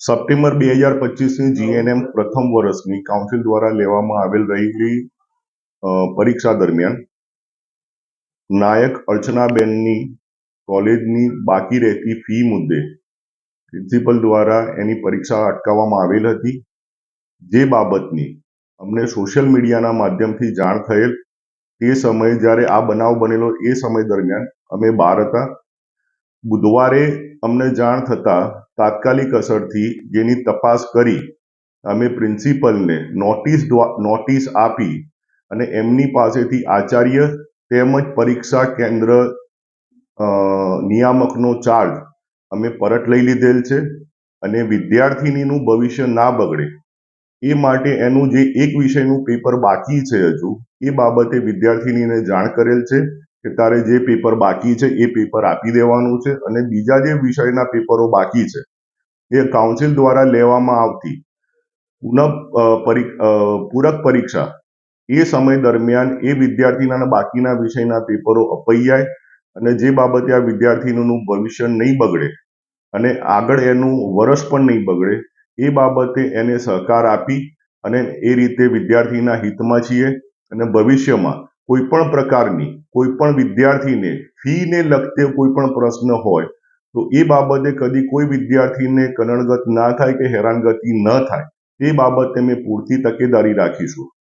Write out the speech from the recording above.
September બે હજાર પચીસની GNM પ્રથમ વર્ષની કાઉન્સિલ દ્વારા લેવામાં આવેલ રહેલી પરીક્ષા દરમિયાન નાયક અર્ચનાબેનની કોલેજની બાકી રહેતી ફી મુદ્દે પ્રિન્સિપલ દ્વારા એની પરીક્ષા અટકાવવામાં આવેલ હતી. જે બાબતની અમને સોશિયલ મીડિયાના માધ્યમથી જાણ થયેલ તે સમયે જ્યારે આ બનાવ બનેલો એ સમય દરમિયાન અમે બહાર હતા. બુધવારે અમને જાણ થતાં તાત્કાલિક અસરથી જેની તપાસ કરી અમે પ્રિન્સિપલને નોટિસ નોટિસ આપી અને એમની પાસેથી આચાર્ય તેમજ પરીક્ષા કેન્દ્ર નિયામકનો ચાર્જ અમે પરત લઈ લીધેલ છે અને વિદ્યાર્થિનીનું ભવિષ્ય ના બગડે. એ માટે એનું જે એક વિષયનું પેપર બાકી છે હજુ, એ બાબતે વિદ્યાર્થિનીને જાણ કરેલ છે. કે તારે જે પેપર બાકી છે એ પેપર આપી દેવાનું છે અને બીજા જે વિષયના પેપરો બાકી છે, એ કાઉન્સિલ દ્વારા લેવામાં આવતી પુનઃ પરી પૂરક પરીક્ષા એ સમય દરમિયાન એ વિદ્યાર્થીના બાકીના વિષયના પેપરો અપાઈ જાય અને જે બાબતે આ વિદ્યાર્થીનું ભવિષ્ય નહીં બગડે અને આગળ એનું વર્ષ પણ નહીં બગડે, એ બાબતે એને સહકાર આપી અને એ રીતે વિદ્યાર્થીના હિતમાં છીએ અને ભવિષ્યમાં કોઈ પણ પ્રકારની કોઈ પણ વિદ્યાર્થીને ફીને લગતે કોઈ પણ પ્રશ્ન હોય, તો એ બાબતે કદી કોઈ વિદ્યાર્થીને કનડગત ના થાય કે હેરાનગતિ ન થાય. એ બાબતે અમે પૂરતી તકેદારી રાખીશું.